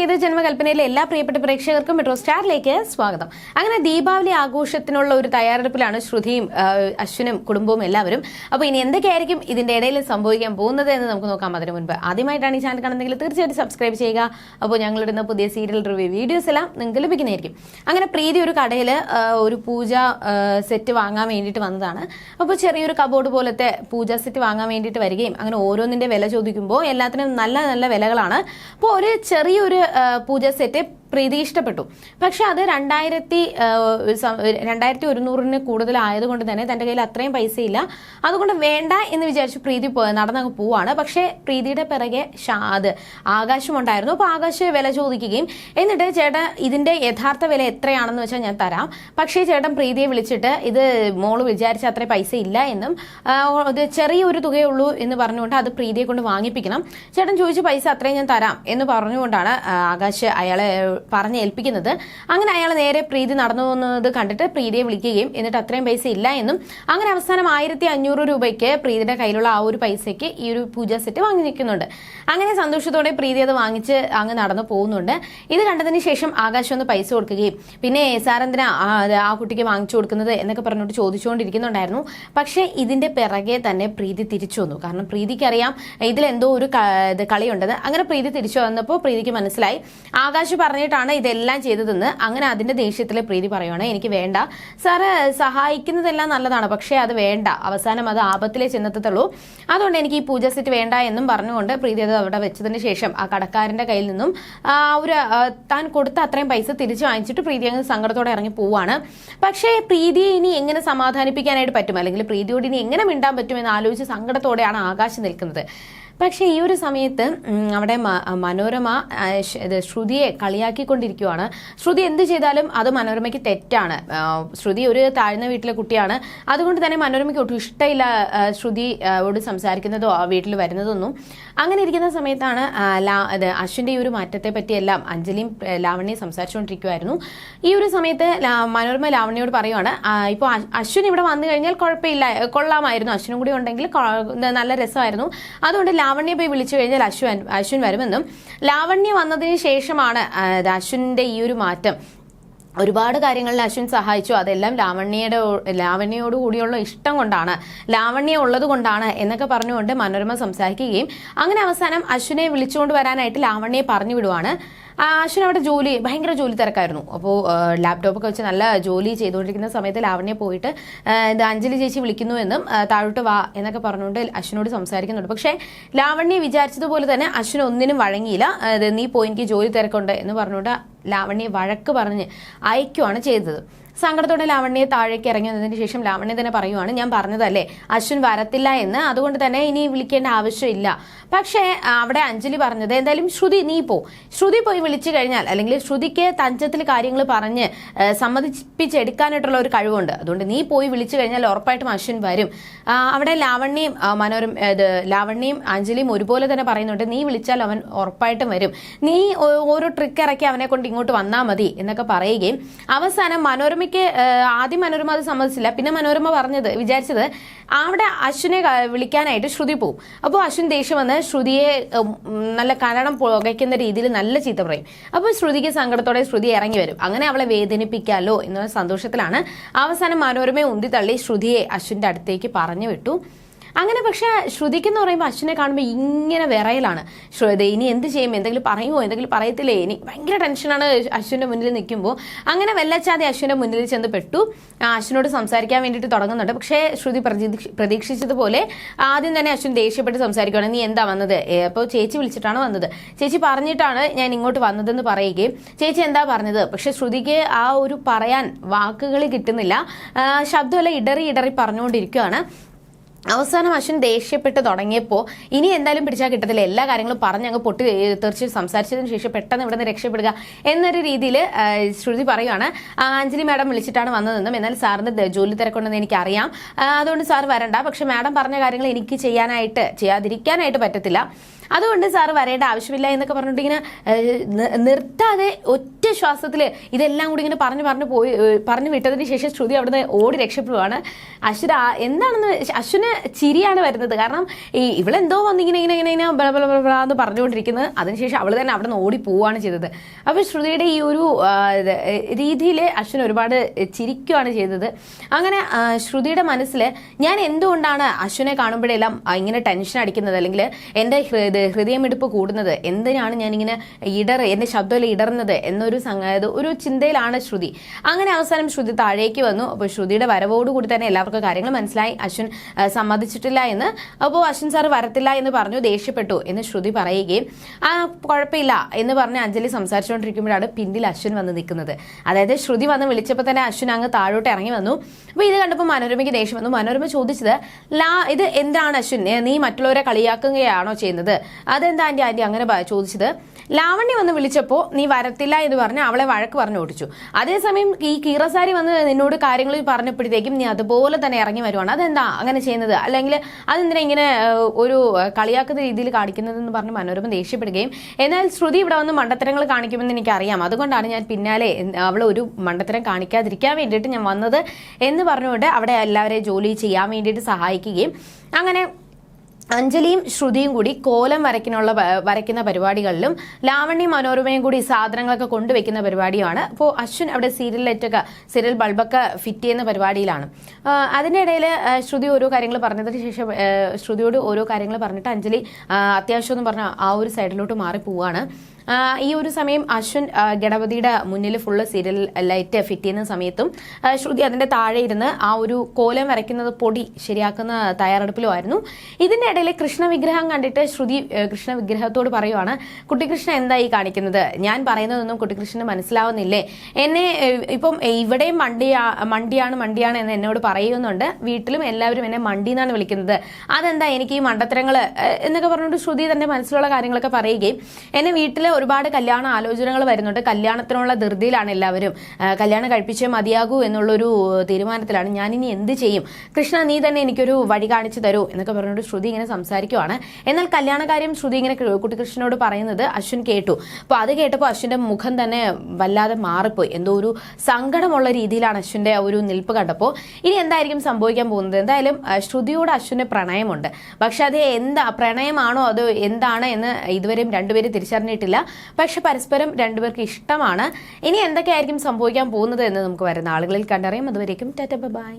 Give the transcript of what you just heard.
ഏത് ജന്മകൽപ്പനയിലെ എല്ലാ പ്രിയപ്പെട്ട പ്രേക്ഷകർക്കും മെട്രോ സ്റ്റാറിലേക്ക് സ്വാഗതം. അങ്ങനെ ദീപാവലി ആഘോഷത്തിനുള്ള ഒരു തയ്യാറെടുപ്പിലാണ് ശ്രുതിയും അശ്വിനും കുടുംബവും എല്ലാവരും. അപ്പോൾ ഇനി എന്തൊക്കെയായിരിക്കും ഇതിന്റെ ഇടയിൽ സംഭവിക്കാൻ പോകുന്നത് എന്ന് നമുക്ക് നോക്കാം അതിനു മുൻപ്. ആദ്യമായിട്ടാണ് ഈ ചാനൽ കാണുന്നതെങ്കിൽ തീർച്ചയായിട്ടും സബ്സ്ക്രൈബ് ചെയ്യുക. അപ്പോൾ ഞങ്ങളിടുന്ന പുതിയ സീരിയൽ റിവ്യൂ വീഡിയോസ് എല്ലാം നിങ്ങൾക്ക് ലഭിക്കുന്നതായിരിക്കും. അങ്ങനെ പ്രീതി ഒരു കടയിൽ ഒരു പൂജ സെറ്റ് വാങ്ങാൻ വേണ്ടിയിട്ട് വന്നതാണ്. അപ്പോൾ ചെറിയൊരു കബോർഡ് പോലത്തെ പൂജ സെറ്റ് വാങ്ങാൻ വേണ്ടിയിട്ട് വരികയും അങ്ങനെ ഓരോന്നിന്റെ വില ചോദിക്കുമ്പോൾ എല്ലാത്തിനും നല്ല നല്ല വിലകളാണ്. അപ്പോൾ ഒരു ചെറിയൊരു പൂജ സെറ്റ് പ്രീതി ഇഷ്ടപ്പെട്ടു. പക്ഷെ അത് രണ്ടായിരത്തി രണ്ടായിരത്തി ഒരുന്നൂറിന് കൂടുതൽ ആയതുകൊണ്ട് തന്നെ തന്റെ കയ്യിൽ അത്രയും പൈസ ഇല്ല അതുകൊണ്ട് വേണ്ട എന്ന് വിചാരിച്ച് പ്രീതി നടന്നങ്ങ് പോവാണ്. പക്ഷേ പ്രീതിയുടെ പിറകെ അത് ആകാശമുണ്ടായിരുന്നു. അപ്പോൾ ആകാശ് വില ചോദിക്കുകയും എന്നിട്ട് ചേട്ടൻ ഇതിന്റെ യഥാർത്ഥ വില എത്രയാണെന്ന് വെച്ചാൽ ഞാൻ തരാം. പക്ഷേ ചേട്ടൻ പ്രീതിയെ വിളിച്ചിട്ട് ഇത് മോൾ വിചാരിച്ച അത്ര പൈസ ഇല്ല എന്നും അത് ചെറിയൊരു തുകയുള്ളൂ എന്ന് പറഞ്ഞുകൊണ്ട് അത് പ്രീതിയെ കൊണ്ട് വാങ്ങിപ്പിക്കണം. ചേട്ടൻ ചോദിച്ച പൈസ അത്രയും ഞാൻ തരാം എന്ന് പറഞ്ഞുകൊണ്ടാണ് ആകാശ് അയാളെ പറഞ്ഞ് ഏൽപ്പിക്കുന്നത്. അങ്ങനെ അയാൾ നേരെ പ്രീതി നടന്നു പോകുന്നത് കണ്ടിട്ട് പ്രീതിയെ വിളിക്കുകയും എന്നിട്ട് അത്രയും പൈസ ഇല്ല എന്നും അങ്ങനെ അവസാനം ആയിരത്തി അഞ്ഞൂറ് രൂപയ്ക്ക് പ്രീതിയുടെ കയ്യിലുള്ള ആ ഒരു പൈസയ്ക്ക് ഈ ഒരു പൂജാ സെറ്റ് വാങ്ങി നിൽക്കുന്നുണ്ട്. അങ്ങനെ സന്തോഷത്തോടെ പ്രീതി അത് വാങ്ങിച്ച് അങ്ങ് നടന്നു പോകുന്നുണ്ട്. ഇത് കണ്ടതിന് ശേഷം ആകാശം ഒന്ന് പൈസ കൊടുക്കുകയും പിന്നെ സാറെന്തിനാ ആ കുട്ടിക്ക് വാങ്ങിച്ചു കൊടുക്കുന്നത്? എന്നൊക്കെ പറഞ്ഞുകൊണ്ട് ചോദിച്ചുകൊണ്ടിരിക്കുന്നുണ്ടായിരുന്നു. പക്ഷേ ഇതിന്റെ പിറകെ തന്നെ പ്രീതി തിരിച്ചു വന്നു. കാരണം പ്രീതിക്കറിയാം ഇതിലെന്തോ ഒരു കളിയുണ്ടെന്ന് അങ്ങനെ പ്രീതി തിരിച്ചു വന്നപ്പോൾ പ്രീതിക്ക് മനസ്സിലായി. ആകാശ് പറഞ്ഞിട്ടാണ് ഇതെല്ലാം ചെയ്തതെന്ന് അങ്ങനെ അതിന്റെ ദേഷ്യത്തിൽ പ്രീതി പറയുവാണ്. എനിക്ക് വേണ്ട. സാറ് സഹായിക്കുന്നതെല്ലാം നല്ലതാണ്. പക്ഷേ അത് വേണ്ട. അവസാനം അത് ആപത്തിലെ ചെന്നെത്തത്തുള്ളൂ. അതുകൊണ്ട് എനിക്ക് ഈ പൂജ സെറ്റ് വേണ്ട എന്നും പറഞ്ഞുകൊണ്ട് പ്രീതി അത് അവിടെ വെച്ചതിന് ശേഷം ആ കടക്കാരന്റെ കയ്യിൽ നിന്നും ഒരു താൻ കൊടുത്ത അത്രയും പൈസ തിരിച്ചു വാങ്ങിച്ചിട്ട് പ്രീതി അങ്ങ് സങ്കടത്തോടെ ഇറങ്ങി പോവാണ്. പക്ഷേ പ്രീതിയെ ഇനി എങ്ങനെ സമാധാനിപ്പിക്കാനായിട്ട് പറ്റും? അല്ലെങ്കിൽ പ്രീതിയോട് ഇനി എങ്ങനെ മിണ്ടാൻ പറ്റും എന്ന് ആലോചിച്ച് സങ്കടത്തോടെയാണ് ആകാശം നിൽക്കുന്നത്. പക്ഷേ ഈ ഒരു സമയത്ത് അവിടെ മനോരമ ശ്രുതിയെ കളിയാക്കിക്കൊണ്ടിരിക്കുവാണ്. ശ്രുതി എന്ത് ചെയ്താലും അത് മനോരമയ്ക്ക് തെറ്റാണ്. ശ്രുതി ഒരു താഴ്ന്ന വീട്ടിലെ കുട്ടിയാണ്. അതുകൊണ്ട് തന്നെ മനോരമയ്ക്ക് ഒട്ടും ഇഷ്ടമില്ല ശ്രുതിയോട് സംസാരിക്കുന്നതോ ആ വീട്ടിൽ വരുന്നതൊന്നും. അങ്ങനെ ഇരിക്കുന്ന സമയത്താണ് അശ്വിന്റെ ഈ ഒരു മാറ്റത്തെ പറ്റിയെല്ലാം അഞ്ജലിയും ലാവണ്യയും സംസാരിച്ചുകൊണ്ടിരിക്കുമായിരുന്നു ഈ ഒരു സമയത്ത് മനോരമ ലാവണ്യയോട് പറയുവാണ് ഇപ്പോൾ അശ്വിൻ ഇവിടെ വന്നു കഴിഞ്ഞാൽ കുഴപ്പമില്ല കൊള്ളാമായിരുന്നു. അശ്വിനും കൂടി ഉണ്ടെങ്കിൽ നല്ല രസമായിരുന്നു. അതുകൊണ്ട് ലാവണ്യ പോയി വിളിച്ചു കഴിഞ്ഞാൽ അശ്വൻ അശ്വിൻ വരുമെന്നും ലാവണ്യ വന്നതിന് ശേഷമാണ് അശ്വിന്റെ ഈ ഒരു മാറ്റം. ഒരുപാട് കാര്യങ്ങളിൽ അശ്വിൻ സഹായിച്ചു. അതെല്ലാം ലാവണ്യയുടെ ലാവണ്യയോട് കൂടിയുള്ള ഇഷ്ടം കൊണ്ടാണ്. ലാവണ്യ ഉള്ളത് കൊണ്ടാണ് എന്നൊക്കെ പറഞ്ഞുകൊണ്ട് മനോരമ സംസാരിക്കുകയും അങ്ങനെ അവസാനം അശ്വിനെ വിളിച്ചുകൊണ്ട് വരാനായിട്ട് ലാവണ്യെ പറഞ്ഞു വിടുവാണ്. ആ അശ്വിൻ അവിടെ ജോലി ഭയങ്കര ജോലി തിരക്കായിരുന്നു. അപ്പോൾ ലാപ്ടോപ്പൊക്കെ വെച്ച് നല്ല ജോലി ചെയ്തുകൊണ്ടിരിക്കുന്ന സമയത്ത് ലാവണ്യ പോയിട്ട് ഇത് അഞ്ജലി ചേച്ചി വിളിക്കുന്നു എന്നും താഴോട്ട് വാ എന്നൊക്കെ പറഞ്ഞുകൊണ്ട് അശ്വിനോട് സംസാരിക്കുന്നുണ്ട്. പക്ഷേ ലാവണ്യ വിചാരിച്ചതുപോലെ തന്നെ അശ്വിൻ ഒന്നിനും വഴങ്ങിയില്ല. നീ പോയി എനിക്ക് ജോലി തിരക്കുണ്ട് എന്ന് പറഞ്ഞുകൊണ്ട് ലാവണ്യെ വഴക്ക് പറഞ്ഞ് അയക്കുവാണ് ചെയ്തത്. സങ്കടത്തോടെ ലാവണ്യെ താഴേക്ക് ഇറങ്ങി വന്നതിന് ശേഷം ലാവണ്യ തന്നെ പറയുവാണ് ഞാൻ പറഞ്ഞതല്ലേ അശ്വിൻ വരത്തില്ല എന്ന്. അതുകൊണ്ട് തന്നെ ഇനി വിളിക്കേണ്ട ആവശ്യമില്ല. പക്ഷേ അവിടെ അഞ്ജലി പറഞ്ഞത് എന്തായാലും ശ്രുതി നീ പോ. ശ്രുതി പോയി വിളിച്ചു കഴിഞ്ഞാൽ അല്ലെങ്കിൽ ശ്രുതിക്ക് തഞ്ചത്തിൽ കാര്യങ്ങൾ പറഞ്ഞ് സമ്മതിപ്പിച്ചെടുക്കാനായിട്ടുള്ള ഒരു കഴിവുണ്ട്. അതുകൊണ്ട് നീ പോയി വിളിച്ചു കഴിഞ്ഞാൽ ഉറപ്പായിട്ടും അശ്വിൻ വരും. അവിടെ ലാവണ്യയും മനോരമ മനോരം ഇത് ലാവണ്യയും അഞ്ജലിയും ഒരുപോലെ തന്നെ പറയുന്നുണ്ട് നീ വിളിച്ചാൽ അവൻ ഉറപ്പായിട്ടും വരും. നീ ഓരോ ട്രിക്ക് ഇറക്കി അവനെ കൊണ്ട് ഇങ്ങോട്ട് വന്നാൽ മതി എന്നൊക്കെ പറയുകയും അവസാനം മനോരമയ്ക്ക് ആദ്യം മനോരമ അത് സമ്മതിച്ചില്ല. പിന്നെ മനോരമ പറഞ്ഞത് വിചാരിച്ചത് അവിടെ അശ്വിനെ വിളിക്കാനായിട്ട് ശ്രുതി പോവും. അപ്പോൾ അശ്വിൻ ദേഷ്യം വന്ന് ശ്രുതിയെ നല്ല കരണം പുകയ്ക്കുന്ന രീതിയിൽ നല്ല ചീത്ത പറയും. അപ്പോൾ ശ്രുതിക്ക് സങ്കടത്തോടെ ശ്രുതി ഇറങ്ങി വരും. അങ്ങനെ അവളെ വേദനിപ്പിക്കാലോ എന്ന സന്തോഷത്തിലാണ് അവസാനം മനോരമയെ ഉന്തി തള്ളി ശ്രുതിയെ അശ്വിന്റെ അടുത്തേക്ക് പറഞ്ഞു വിട്ടു. അങ്ങനെ പക്ഷെ ശ്രുതിക്ക് എന്ന് പറയുമ്പോൾ അച്ഛനെ കാണുമ്പോൾ ഇങ്ങനെ വിറയലാണ്. ശ്രുതി ഇനി എന്ത് ചെയ്യും? എന്തെങ്കിലും പറയുമോ എന്തെങ്കിലും പറയത്തില്ലേ? ഇനി ഭയങ്കര ടെൻഷനാണ് അശ്വിന്റെ മുന്നിൽ നിൽക്കുമ്പോൾ അങ്ങനെ വെല്ലച്ചാതെ അശ്വിന്റെ മുന്നിൽ ചെന്ന് പെട്ടു. അശ്വിനോട് സംസാരിക്കാൻ വേണ്ടിയിട്ട് തുടങ്ങുന്നുണ്ട്. പക്ഷേ ശ്രുതി പ്രതീക്ഷ- പ്രതീക്ഷിച്ചതുപോലെ ആദ്യം തന്നെ അശ്വിൻ ദേഷ്യപ്പെട്ട് സംസാരിക്കുകയാണ് നീ എന്താ വന്നത്? അപ്പോൾ ചേച്ചി വിളിച്ചിട്ടാണ് വന്നത്. ചേച്ചി പറഞ്ഞിട്ടാണ് ഞാൻ ഇങ്ങോട്ട് വന്നതെന്ന് പറയുകയും ചേച്ചി എന്താ പറഞ്ഞത്? പക്ഷെ ശ്രുതിക്ക് ആ ഒരു പറയാൻ വാക്കുകൾ കിട്ടുന്നില്ല. ശബ്ദമല്ല ഇടറി ഇടറി പറഞ്ഞുകൊണ്ടിരിക്കുകയാണ് അവസാനം അശ്വിൻ ദേഷ്യപ്പെട്ട് തുടങ്ങിയപ്പോൾ ഇനി എന്തായാലും പിടിച്ചാൽ കിട്ടത്തില്ല. എല്ലാ കാര്യങ്ങളും പറഞ്ഞ് അങ്ങ് പൊട്ടി തീർച്ചയായും സംസാരിച്ചതിന് ശേഷം പെട്ടെന്ന് ഇവിടെ നിന്ന് രക്ഷപ്പെടുക എന്നൊരു രീതിയിൽ ശ്രുതി പറയുകയാണ് അഞ്ജലി മാഡം വിളിച്ചിട്ടാണ് വന്നതെന്നും എന്നാൽ സാറിന് ജോലി തിരക്കുണ്ടെന്ന് എനിക്കറിയാം. അതുകൊണ്ട് സാർ വരണ്ട. പക്ഷെ മാഡം പറഞ്ഞ കാര്യങ്ങൾ എനിക്ക് ചെയ്യാനായിട്ട് ചെയ്യാതിരിക്കാനായിട്ട് പറ്റത്തില്ല. അതുകൊണ്ട് സാർ വരേണ്ട ആവശ്യമില്ല എന്നൊക്കെ പറഞ്ഞിട്ട് ഇങ്ങനെ നിർത്താതെ ഒറ്റ ശ്വാസത്തിൽ ഇതെല്ലാം കൂടി ഇങ്ങനെ പറഞ്ഞു പറഞ്ഞു പോയി പറഞ്ഞു വിട്ടതിന് ശേഷം ശ്രുതി അവിടുന്ന് ഓടി രക്ഷപ്പെടുവാണ്. അശ്വര എന്താണെന്ന് അശ്വന് ചിരിയാണ് വരുന്നത്. കാരണം ഈ ഇവളെന്തോ വന്നിങ്ങനെ ഇങ്ങനെ ഇങ്ങനെ ഇങ്ങനെ ബല ബല എന്ന് പറഞ്ഞുകൊണ്ടിരിക്കുന്നത് അതിനുശേഷം അവൾ തന്നെ അവിടെ നിന്ന് ഓടി പോവുകയാണ് ചെയ്തത്. അപ്പോൾ ശ്രുതിയുടെ ഈ ഒരു രീതിയിൽ അശ്വൻ ഒരുപാട് ചിരിക്കുകയാണ് ചെയ്തത്. അങ്ങനെ ശ്രുതിയുടെ മനസ്സിൽ ഞാൻ എന്തുകൊണ്ടാണ് അശ്വനെ കാണുമ്പോഴെല്ലാം ഇങ്ങനെ ടെൻഷൻ അടിക്കുന്നത്? അല്ലെങ്കിൽ എന്റെ ഹൃദയമിടിപ്പ് കൂടുന്നത്? എന്തിനാണ് ഞാനിങ്ങനെ ഇടർ എന്റെ ശബ്ദമല്ല ഇടർന്നത് എന്നൊരു ഒരു ചിന്തയിലാണ് ശ്രുതി. അങ്ങനെ അവസാനം ശ്രുതി താഴേക്ക് വന്നു. അപ്പോൾ ശ്രുതിയുടെ വരവോടുകൂടി തന്നെ എല്ലാവർക്കും കാര്യങ്ങൾ മനസ്സിലായി. അശ്വിൻ സമ്മതിച്ചിട്ടില്ല എന്ന്. അപ്പോൾ അശ്വിൻ സാർ വരത്തില്ല എന്ന് പറഞ്ഞു ദേഷ്യപ്പെട്ടു എന്ന് ശ്രുതി പറയുകയും ആ കുഴപ്പമില്ല എന്ന് പറഞ്ഞ് അഞ്ജലി സംസാരിച്ചുകൊണ്ടിരിക്കുമ്പോഴാണ് പിന്നിൽ അശ്വിൻ വന്ന് നിൽക്കുന്നത്. അതായത് ശ്രുതി വന്ന് വിളിച്ചപ്പോൾ തന്നെ അശ്വിൻ അങ്ങ് താഴോട്ട് ഇറങ്ങി വന്നു. അപ്പോൾ ഇത് കണ്ടപ്പോൾ മനോരമയ്ക്ക് ദേഷ്യം വന്നു. മനോരമ ചോദിച്ചത് ലാ ഇത് എന്താണ് അശ്വിൻ? നീ മറ്റുള്ളവരെ കളിയാക്കുകയാണോ ചെയ്യുന്നത്? അതെന്താ ആന്റി ആന്റി അങ്ങനെ ചോദിച്ചത്. ലാവണ്യ വന്ന് വിളിച്ചപ്പോൾ നീ വരത്തില്ല എന്ന് പറഞ്ഞ് അവളെ വഴക്ക് പറഞ്ഞു ഓടിച്ചു. അതേസമയം ഈ കീറസാരി വന്ന് നിന്നോട് കാര്യങ്ങൾ പറഞ്ഞപ്പോഴത്തേക്കും നീ അതുപോലെ തന്നെ ഇറങ്ങി വരുവാണ്. അതെന്താ അങ്ങനെ ചെയ്യുന്നത്? അല്ലെങ്കിൽ അതെന്തിനാ ഇങ്ങനെ ഒരു കളിയാക്കുന്ന രീതിയിൽ കാണിക്കുന്നതെന്ന് പറഞ്ഞ് മനോരമ ദേഷ്യപ്പെടുകയും എന്നാൽ ശ്രുതി ഇവിടെ വന്ന് മണ്ടത്തരങ്ങൾ കാണിക്കുമെന്ന് എനിക്കറിയാം. അതുകൊണ്ടാണ് ഞാൻ പിന്നാലെ അവൾ ഒരു മണ്ടത്തരം കാണിക്കാതിരിക്കാൻ വേണ്ടിയിട്ട് ഞാൻ വന്നത് എന്ന് പറഞ്ഞുകൊണ്ട് അവിടെ എല്ലാവരെയും ജോലി ചെയ്യാൻ വേണ്ടിയിട്ട് സഹായിക്കുകയും അങ്ങനെ അഞ്ജലിയും ശ്രുതിയും കൂടി കോലം വരയ്ക്കാനുള്ള വരയ്ക്കുന്ന പരിപാടികളിലും ലാവണ്യ മനോരമയും കൂടി സാധനങ്ങളൊക്കെ കൊണ്ടുവയ്ക്കുന്ന പരിപാടിയാണ്. അപ്പോൾ അശ്വിൻ അവിടെ സീരിയൽ ലൈറ്റൊക്കെ സീരിയൽ ബൾബൊക്കെ ഫിറ്റ് ചെയ്യുന്ന പരിപാടിയിലാണ്. അതിനിടയിൽ ശ്രുതി ഓരോ കാര്യങ്ങൾ പറഞ്ഞതിന് ശേഷം ശ്രുതിയോട് ഓരോ കാര്യങ്ങൾ പറഞ്ഞിട്ട് അഞ്ജലി അത്യാവശ്യം എന്ന് പറഞ്ഞ ആ ഒരു സൈഡിലോട്ട് മാറി പോവാണ്. ആ, ഈ ഒരു സമയം അശ്വിൻ ഗണപതിയുടെ മുന്നിൽ ഫുള്ള് സീരിയൽ ലൈറ്റ് ഫിറ്റ് ചെയ്യുന്ന സമയത്തും ശ്രുതി അതിന്റെ താഴെ ഇരുന്ന് ആ ഒരു കോലം വരയ്ക്കുന്നത് പൊടി ശരിയാക്കുന്ന തയ്യാറെടുപ്പിലുമായിരുന്നു. ഇതിന്റെ ഇടയിൽ കൃഷ്ണ വിഗ്രഹം കണ്ടിട്ട് ശ്രുതി കൃഷ്ണ വിഗ്രഹത്തോട് പറയുവാണ് കുട്ടികൃഷ്ണ എന്താ ഈ കാണിക്കുന്നത്? ഞാൻ പറയുന്നതൊന്നും കുട്ടികൃഷ്ണന് മനസ്സിലാവുന്നില്ലേ? എന്നെ ഇപ്പം ഇവിടെയും മണ്ടിയാ മണ്ടിയാണ് മണ്ടിയാണ് എന്ന് എന്നോട് പറയുന്നുണ്ട്. വീട്ടിലും എല്ലാവരും എന്നെ മണ്ടി എന്നാണ് വിളിക്കുന്നത്. അതെന്താ എനിക്ക് ഈ മണ്ടത്തരങ്ങൾ എന്നൊക്കെ പറഞ്ഞുകൊണ്ട് ശ്രുതി തന്റെ മനസ്സിലുള്ള കാര്യങ്ങളൊക്കെ പറയുകയും എന്നെ വീട്ടിൽ ഒരുപാട് കല്യാണ ആലോചനകൾ വരുന്നുണ്ട്. കല്യാണത്തിനുള്ള ധൃതിയിലാണ് എല്ലാവരും. കല്യാണം കഴിപ്പിച്ചേ മതിയാകൂ എന്നുള്ളൊരു തീരുമാനത്തിലാണ് ഞാൻ ഇനി എന്ത് ചെയ്യും? കൃഷ്ണ നീ തന്നെ എനിക്കൊരു വഴി കാണിച്ചു തരൂ എന്നൊക്കെ പറഞ്ഞുകൊണ്ട് ശ്രുതി ഇങ്ങനെ സംസാരിക്കുവാണ്. എന്നാൽ കല്യാണകാര്യം ശ്രുതി ഇങ്ങനെ കുട്ടികൃഷ്ണനോട് പറയുന്നത് അശ്വിൻ കേട്ടു. അപ്പോൾ അത് കേട്ടപ്പോൾ അശ്വിന്റെ മുഖം തന്നെ വല്ലാതെ മാറിപ്പോയി. എന്തോ ഒരു സങ്കടമുള്ള രീതിയിലാണ് അശ്വിന്റെ ഒരു നിൽപ്പ് കണ്ടപ്പോൾ ഇനി എന്തായിരിക്കും സംഭവിക്കാൻ പോകുന്നത്? എന്തായാലും ശ്രുതിയോട് അശ്വിന് പ്രണയമുണ്ട്. പക്ഷെ അത് എന്താ പ്രണയമാണോ അതോ എന്താണ് എന്ന് ഇതുവരെയും രണ്ടുപേരും തിരിച്ചറിഞ്ഞിട്ടില്ല. പക്ഷെ പരസ്പരം രണ്ടുപേർക്ക് ഇഷ്ടമാണ്. ഇനി എന്തൊക്കെയായിരിക്കും സംഭവിക്കാൻ പോകുന്നത് എന്ന് നമുക്ക് വരുന്ന ആളുകളിൽ കണ്ടറിയാം. അതുവരേക്കും ടാറ്റ ബൈ